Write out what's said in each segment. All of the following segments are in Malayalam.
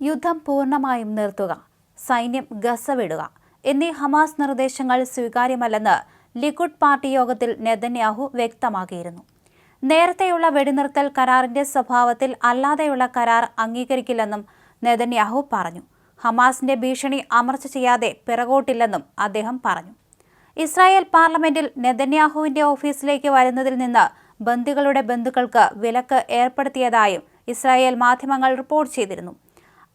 യുദ്ധം പൂർണമായും നിർത്തുക സൈന്യം ഗസ വിടുക എന്നീ ഹമാസ് നിർദ്ദേശങ്ങൾ സ്വീകാര്യമല്ലെന്ന് ലിക്കുഡ് പാർട്ടി യോഗത്തിൽ നെതന്യാഹു വ്യക്തമാക്കിയിരുന്നു. നേരത്തെയുള്ള വെടിനിർത്തൽ കരാറിന്റെ സ്വഭാവത്തിൽ അല്ലാതെയുള്ള കരാർ അംഗീകരിക്കില്ലെന്നും നെതന്യാഹു പറഞ്ഞു. ഹമാസിന്റെ ഭീഷണി അമർച്ച ചെയ്യാതെ പിറകോട്ടില്ലെന്നും അദ്ദേഹം പറഞ്ഞു. ഇസ്രായേൽ പാർലമെന്റിൽ നെതന്യാഹുവിന്റെ ഓഫീസിലേക്ക് വരുന്നതിൽ നിന്ന് ബന്ദികളുടെ ബന്ധുക്കൾക്ക് വിലക്ക് ഏർപ്പെടുത്തിയതായും ഇസ്രായേൽ മാധ്യമങ്ങൾ റിപ്പോർട്ട് ചെയ്തിരുന്നു.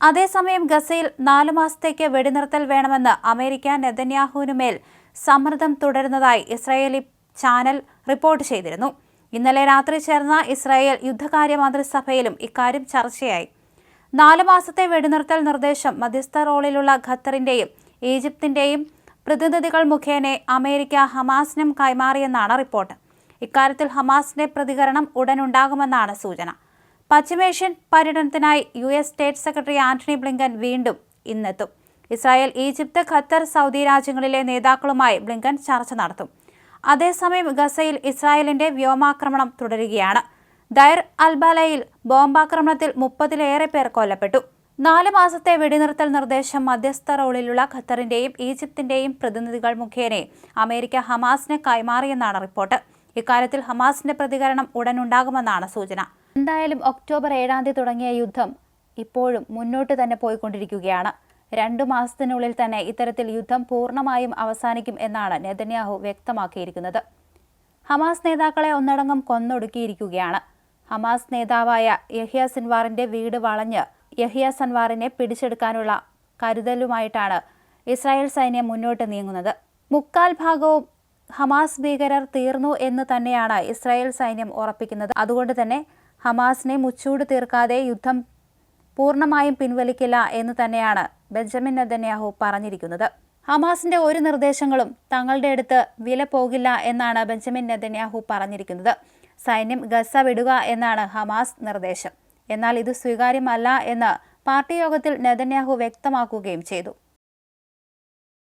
അതേസമയം ഗസയിൽ നാലു മാസത്തേക്ക് വെടിനിർത്തൽ വേണമെന്ന് അമേരിക്ക നെതന്യാഹുവിനുമേൽ സമ്മർദ്ദം തുടരുന്നതായി ഇസ്രായേലി ചാനൽ റിപ്പോർട്ട് ചെയ്തിരുന്നു. ഇന്നലെ രാത്രി ചേർന്ന ഇസ്രായേൽ യുദ്ധകാര്യ മന്ത്രിസഭയിലും ഇക്കാര്യം ചർച്ചയായി. നാല് മാസത്തെ വെടിനിർത്തൽ നിർദ്ദേശം മധ്യസ്ഥ റോളിലുള്ള ഖത്തറിന്റെയും ഈജിപ്തിന്റെയും പ്രതിനിധികൾ മുഖേന അമേരിക്ക ഹമാസിനും കൈമാറിയെന്നാണ് റിപ്പോർട്ട്. ഇക്കാര്യത്തിൽ ഹമാസിന്റെ പ്രതികരണം ഉടനുണ്ടാകുമെന്നാണ് സൂചന. പശ്ചിമേഷ്യൻ പര്യടനത്തിനായി U S state secretary Antony Blinken വീണ്ടും ഇന്നെത്തും. ഇസ്രായേൽ ഈജിപ്ത് ഖത്തർ സൗദി രാജ്യങ്ങളിലെ നേതാക്കളുമായി ബ്ലിങ്കൻ ചർച്ച നടത്തും. അതേസമയം ഗസയിൽ ഇസ്രായേലിന്റെ വ്യോമാക്രമണം തുടരുകയാണ്. ദയർ അൽബാലയിൽ ബോംബാക്രമണത്തിൽ മുപ്പതിലേറെ പേർ കൊല്ലപ്പെട്ടു. നാല് മാസത്തെ വെടിനിർത്തൽ നിർദ്ദേശം മധ്യസ്ഥ റോളിലുള്ള ഖത്തറിന്റെയും ഈജിപ്തിന്റെയും പ്രതിനിധികൾ മുഖേന അമേരിക്ക ഹമാസിന് കൈമാറിയെന്നാണ് റിപ്പോർട്ട്. ഇക്കാര്യത്തിൽ ഹമാസിന്റെ പ്രതികരണം ഉടനുണ്ടാകുമെന്നാണ് സൂചന. എന്തായാലും ഒക്ടോബർ ഏഴാം തീയതി തുടങ്ങിയ യുദ്ധം ഇപ്പോഴും മുന്നോട്ട് തന്നെ പോയിക്കൊണ്ടിരിക്കുകയാണ്. രണ്ടു മാസത്തിനുള്ളിൽ തന്നെ ഇത്തരത്തിൽ യുദ്ധം പൂർണമായും അവസാനിക്കും എന്നാണ് നെതന്യാഹു വ്യക്തമാക്കിയിരിക്കുന്നത്. ഹമാസ് നേതാക്കളെ ഒന്നടങ്കം കൊന്നൊടുക്കിയിരിക്കുകയാണ്. ഹമാസ് നേതാവായ യഹിയ സിൻവാറിന്റെ വീട് വളഞ്ഞ് യഹിയ സൻവാറിനെ പിടിച്ചെടുക്കാനുള്ള കരുതലുമായിട്ടാണ് ഇസ്രായേൽ സൈന്യം മുന്നോട്ട് നീങ്ങുന്നത്. മുക്കാൽ ഭാഗവും ഹമാസ് ഭീകരർ തീർന്നു എന്ന് തന്നെയാണ് ഇസ്രായേൽ സൈന്യം ഉറപ്പിക്കുന്നത്. അതുകൊണ്ട് തന്നെ ഹമാസിനെ മുച്ചൂട് തീർക്കാതെ യുദ്ധം പൂർണമായും പിൻവലിക്കില്ല എന്ന് തന്നെയാണ് ബെഞ്ചമിൻ നെതന്യാഹു പറഞ്ഞിരിക്കുന്നത്. ഹമാസിന്റെ ഒരു നിർദ്ദേശങ്ങളും തങ്ങളുടെ അടുത്ത് വില പോകില്ല എന്നാണ് ബെഞ്ചമിൻ നെതന്യാഹു പറഞ്ഞിരിക്കുന്നത്. സൈന്യം ഗസ വിടുക എന്നാണ് ഹമാസ് നിർദ്ദേശം. എന്നാൽ ഇത് സ്വീകാര്യമല്ല എന്ന് പാർട്ടി യോഗത്തിൽ നെതന്യാഹു വ്യക്തമാക്കുകയും ചെയ്തു.